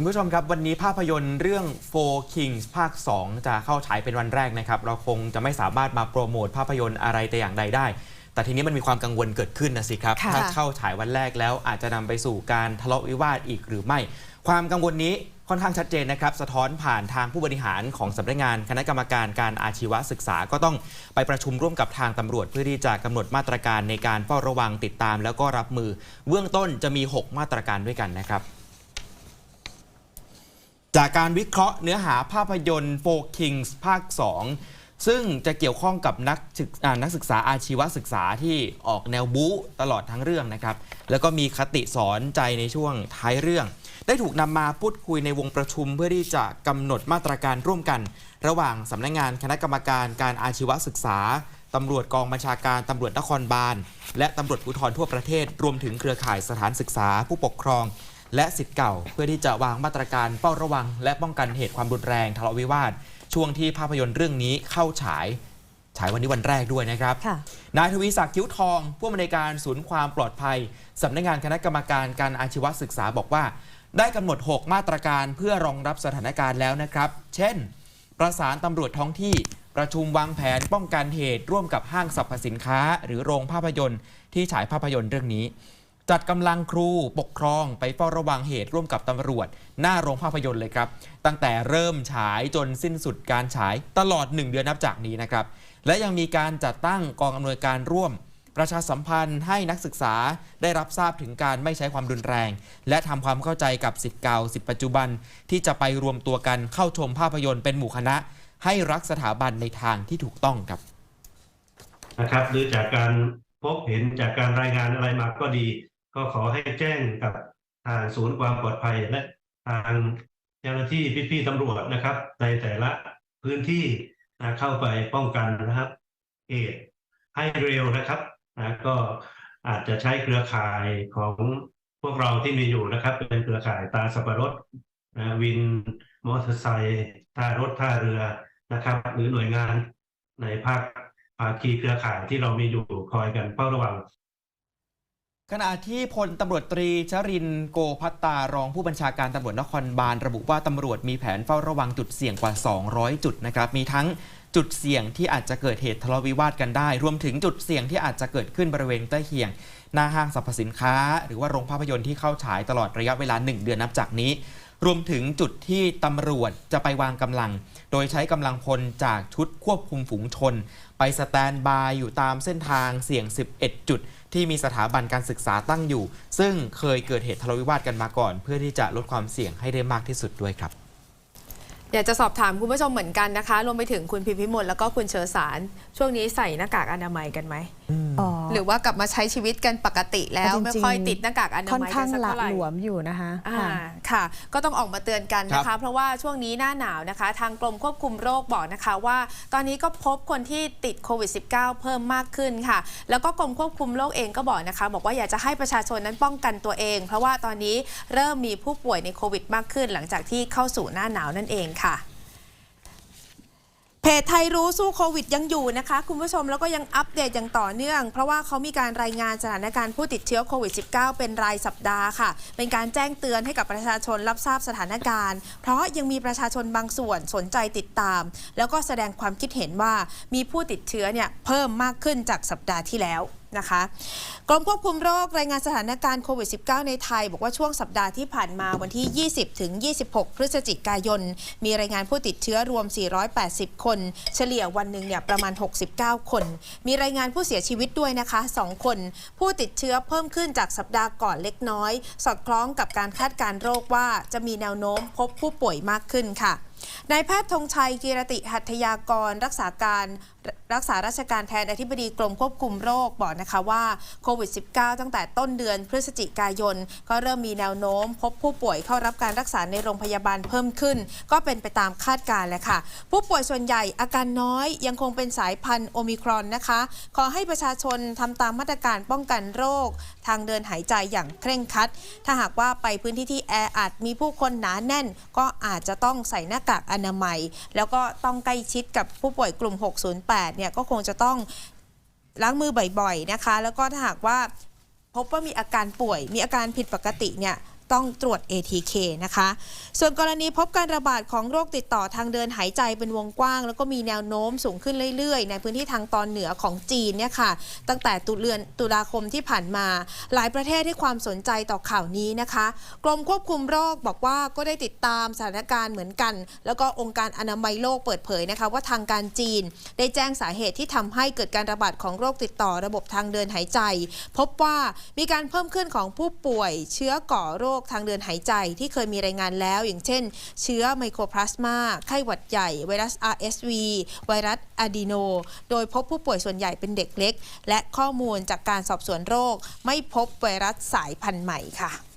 คุณผู้ชมครับ วันนี้ภาพยนตร์เรื่อง Four Kings ภาค 2 จะเข้าฉายเป็นวันแรกนะครับ เราคงจะไม่สามารถมาโปรโมทภาพยนตร์อะไรแต่อย่างใดได้ แต่ทีนี้มันมีความกังวลเกิดขึ้นนะสิครับค่ะถ้าเข้าฉายวันแรกแล้วอาจจะนำไปสู่การทะเลาะวิวาทอีกหรือไม่ ความกังวลนี้ค่อนข้างชัดเจนนะครับ สะท้อนผ่านทางผู้บริหารของสำนักงานคณะกรรมการการอาชีวศึกษาก็ต้องไปประชุมร่วมกับทางตำรวจ เพื่อที่จะกำหนดมาตรการในการเฝ้าระวังติดตาม แล้วก็รับมือเบื้องต้นจะมี 6 มาตรการด้วยกันนะครับ จากการวิเคราะห์เนื้อหาภาพยนตร์ Four Kings ภาค 2 ซึ่งจะเกี่ยวข้องกับนักศึกนักศึกษาอาชีวศึกษาที่ออกแนวบู๊ตลอดทั้งเรื่องนะครับ แล้วก็มีคติสอนใจในช่วงท้ายเรื่อง ได้ถูกนำมาพูดคุยในวงประชุมเพื่อที่จะกำหนดมาตรการร่วมกัน ระหว่างสำนักงงานคณะกรรมการการอาชีวศึกษาตำรวจกองบัญชาการตำรวจนครบาล และตำรวจภูธรทั่วประเทศ รวมถึงเครือข่ายสถานศึกษาผู้ปกครอง และสิทธิ์เก่า เพื่อที่จะวางมาตรการเฝ้าระวัง และป้องกันเหตุความรุนแรงทะเลาะวิวาท ช่วงที่ภาพยนตร์เรื่องนี้เข้าฉาย ฉายวันนี้วันแรกด้วยนะครับค่ะนายทวีศักดิ์คิ้วทอง ผู้อำนวยการศูนย์ความปลอดภัยสำนักงานคณะกรรมการการอาชีวศึกษาบอกว่า ได้กำหนด 6 มาตรการเพื่อรองรับสถานการณ์แล้วนะครับ เช่น ประสานตำรวจท้องที่ประชุมวางแผนป้องกันเหตุร่วมกับห้างสรรพสินค้า หรือโรงภาพยนตร์ที่ฉายภาพยนตร์เรื่องนี้ จัดกำลังครูปกครองไปเฝ้าระวังเหตุร่วมกับตำรวจ หน้าโรงภาพยนตร์เลยครับ ตั้งแต่เริ่มฉายจนสิ้นสุดการฉายตลอด 1 เดือนนับจากนี้นะครับ และยังมีการจัดตั้งกองอำนวยการร่วม ประชาสัมพันธ์ให้นักศึกษาได้รับทราบถึงการไม่ใช้ความรุนแรง และทำความเข้าใจกับสิทธิ์เก่าสิทธิ์ปัจจุบัน ที่จะไปรวมตัวกันเข้าชมภาพยนตร์เป็นหมู่คณะ ให้รักสถาบันในทางที่ถูกต้องครับนะครับหรือจากการพบเห็นจากการรายงานอะไรมาก็ดี ก็ขอให้แจ้งกับทางศูนย์ความปลอดภัยและทางเจ้าหน้าที่พี่ๆตำรวจนะครับ ในแต่ละพื้นที่นะเข้าไปป้องกันนะครับเหตุให้เร็วนะครับนะก็อาจจะใช้เครือข่ายของพวกเราที่มีอยู่นะครับ เป็นเครือข่ายตาสับปะรดนะวินมอเตอร์ไซค์ท่ารถท่าเรือนะครับ หรือหน่วยงานในภาคภาคีเครือข่ายที่เรามีอยู่คอยกันเฝ้าระวัง ขณะที่พลตำรวจตรีชรินโกพัตตารองผู้บัญชาการตำรวจนครบาลระบุว่าตำรวจมีแผนเฝ้าระวังจุดเสี่ยงกว่า 200 จุดนะครับ มีทั้งจุดเสี่ยงที่อาจจะเกิดเหตุทะเลาะวิวาทกันได้ รวมถึงจุดเสี่ยงที่อาจจะเกิดขึ้นบริเวณใกล้เคียง หน้าห้างสรรพสินค้า หรือว่าโรงภาพยนตร์ที่เข้าฉายตลอดระยะเวลา 1 เดือนนับจากนี้ รวมถึงจุดที่ตำรวจจะไปวางกำลัง โดยใช้กำลังพลจากชุดควบคุมฝูงชน ไปสแตนบายอยู่ตามเส้นทางเสี่ยง 11 จุด ที่มีสถาบันการศึกษาตั้งอยู่ ซึ่งเคยเกิดเหตุทะเลาะวิวาทกันมาก่อน เพื่อที่จะลดความเสี่ยงให้ได้มากที่สุดด้วยครับอยากจะสอบถามคุณผู้ชมเหมือนกันนะคะ รวมไปถึงคุณพิพิมลแล้วก็คุณเชอสาร ช่วงนี้ใส่หน้ากากอนามัยกันไหม อ๋อหรือว่ากลับมาใช้ชีวิตกันปกติแล้วจริงๆ ไม่ค่อยติดหน้ากากอนาค่อนมัยกัข้านงสักหละเท่าไหร่ หลวมอยู่นะคะอ่าค่ะ ค่ะ ก็ต้องออกมาเตือนกันนะครัคะ บเพราะว่าช่วงนี้หน้าหนาวนะคะ ทางกรมควบคุมโรคบอกนะคะว่า ตอนนี้ก็พบคนที่ติดโควิด -19 เพิ่มมากขึ้นค่ะ แล้วก็กรมควบคุมโรคเองก็บอกนะคะ บอกว่าอยากจะให้ประชาชนนั้นป้องกันตัวเอง เพราะว่าตอนนี้เริ่มมีผู้ป่วยในโควิดมากขึ้น หลังจากที่เข้าสู่หน้าหนาวนั่นเองค่ะ เพจไทยรู้สู้โควิดยังอยู่นะคะ คุณผู้ชมแล้วก็ยังอัปเดตอย่างต่อเนื่อง เพราะว่าเขามีการรายงานสถานการณ์ผู้ติดเชื้อโควิด -19 เป็นรายสัปดาห์ค่ะ เป็นการแจ้งเตือนให้กับประชาชนรับทราบสถานการณ์ เพราะยังมีประชาชนบางส่วนสนใจติดตาม แล้วก็แสดงความคิดเห็นว่ามีผู้ติดเชื้อเนี่ยเพิ่มมากขึ้นจากสัปดาห์ที่แล้ว นะคะกรมควบคุมโรครายงานสถานการณ์โควิด -19 ในไทย บอกว่าช่วงสัปดาห์ที่ผ่านมาวันที่ 20 ถึง 26 พฤศจิกายน มีรายงานผู้ติดเชื้อรวม 480 คน เฉลี่ยวันหนึ่งเนี่ยประมาณ 69 คน มีรายงานผู้เสียชีวิตด้วยนะคะ 2 คน ผู้ติดเชื้อเพิ่มขึ้นจากสัปดาห์ก่อนเล็กน้อย สอดคล้องกับการคาดการโรคว่าจะมีแนวโน้มพบผู้ป่วยมากขึ้นค่ะนายแพทย์ธงชัยกีรติหัตถยากร รักษาการรักษาราชการแทนอธิบดีกรมควบคุมโรคบอกนะคะว่าโควิด -19 ตั้งแต่ต้นเดือนพฤศจิกายน ก็เริ่มมีแนวโน้ม พบผู้ป่วยเข้ารับการรักษาในโรงพยาบาลเพิ่มขึ้น ก็เป็นไปตามคาดการณ์แหละค่ะ ผู้ป่วยส่วนใหญ่อาการน้อยยังคงเป็นสายพันธุ์โอมิครอนนะคะ ขอให้ประชาชนทำตามมาตรการป้องกันโรค ทางเดินหายใจอย่างเคร่งครัด ถ้าหากว่าไปพื้นที่ที่แออัดมีผู้คนหนาแน่น ก็อาจจะต้องใส่หน้ากากอนามัย แล้วก็ต้องใกล้ชิดกับผู้ป่วยกลุ่ม 608เนี่ยก็คงจะต้องล้างมือบ่อยๆนะคะ แล้วก็ถ้าหากว่าพบว่ามีอาการป่วยมีอาการผิดปกติเนี่ย ต้องตรวจ ATK นะคะ ส่วนกรณีพบการระบาดของโรคติดต่อทางเดินหายใจเป็นวงกว้าง แล้วก็มีแนวโน้มสูงขึ้นเรื่อยๆ ในพื้นที่ทางตอนเหนือของจีนเนี่ยค่ะ ตั้งแต่ตุเดือนตุลาคมที่ผ่านมา หลายประเทศให้ความสนใจต่อข่าวนี้นะคะ กรมควบคุมโรคบอกว่าก็ได้ติดตามสถานการณ์เหมือนกัน แล้วก็องค์การอนามัยโลกเปิดเผยนะคะ ว่าทางการจีน ได้แจ้งสาเหตุที่ทำให้เกิดการระบาดของโรคติดต่อระบบทางเดินหายใจ พบว่ามีการเพิ่มขึ้นของผู้ป่วยเชื้อก่อโรคคทางเดินหายใจที่เคยมีรายงานแล้ว อย่างเช่น เชื้อไมโครพลาสมา ไข้หวัดใหญ่ ไวรัส RSV ไวรัสอะดีโน โดยพบผู้ป่วยส่วนใหญ่เป็นเด็กเล็ก และข้อมูลจากการสอบสวนโรค ไม่พบไวรัสสายพันธุ์ใหม่ค่ะ